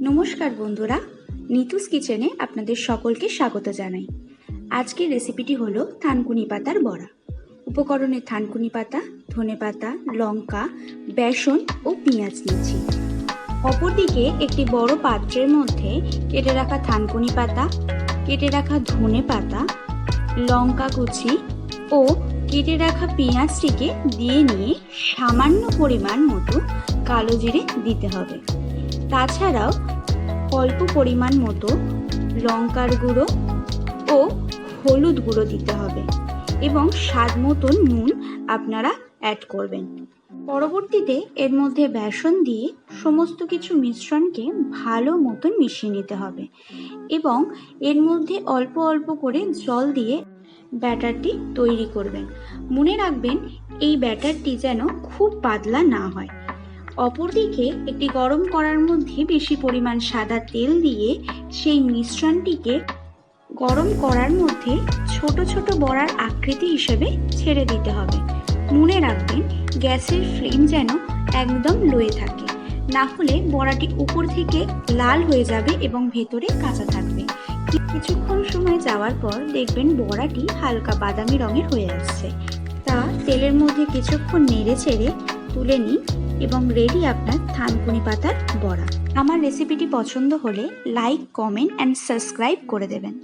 নমস্কার বন্ধুরা, নিতুস কিচেনে আপনাদের সকলকে স্বাগত জানাই। আজকের রেসিপিটি হলো থানকুনি পাতার বড়া। উপকরণে থানকুনি পাতা, ধনে পাতা, লঙ্কা, বেসন ও পেঁয়াজ নিয়েছি। অপরদিকে একটি বড় পাত্রের মধ্যে কেটে রাখা থানকুনি পাতা, কেটে রাখা ধনে পাতা, লঙ্কা কুচি ও কেটে রাখা পেঁয়াজটিকে দিয়ে নিয়ে সামান্য পরিমাণ মতো কালো জিরে দিতে হবে। তাছাড়াও অল্প পরিমাণ মতো লঙ্কার গুঁড়ো ও হলুদ গুঁড়ো দিতে হবে এবং স্বাদ মতন নুন আপনারা অ্যাড করবেন। পরবর্তীতে এর মধ্যে বেসন দিয়ে সমস্ত কিছু মিশ্রণকে ভালো মতন মিশিয়ে নিতে হবে এবং এর মধ্যে অল্প অল্প করে জল দিয়ে ব্যাটারটি তৈরি করবেন। মনে রাখবেন, এই ব্যাটারটি যেন খুব পাতলা না হয়। অপরদিকে একটি গরম করার মধ্যে বেশি পরিমাণ সাদা তেল দিয়ে সেই মিশ্রণটিকে গরম করার মধ্যে ছোট ছোট বড়ার আকৃতি হিসেবে ছেড়ে দিতে হবে। মনে রাখবেন, গ্যাসের ফ্লেম যেন একদম লোয়ে থাকে। না হলে বড়াটি উপর থেকে লাল হয়ে যাবে এবং ভেতরে কাঁচা থাকবে। কিছুক্ষণ সময় যাওয়ার পর দেখবেন বড়াটি হালকা বাদামি রঙের হয়ে আসছে। তা তেলের মধ্যে কিছুক্ষণ নেড়ে চেড়ে তুলে নিন এবং রেডি আপনার থানকুনি পাতার বড়া। আমার রেসিপিটি পছন্দ হলে লাইক কমেন্ট অ্যান্ড সাবস্ক্রাইব করে দেবেন।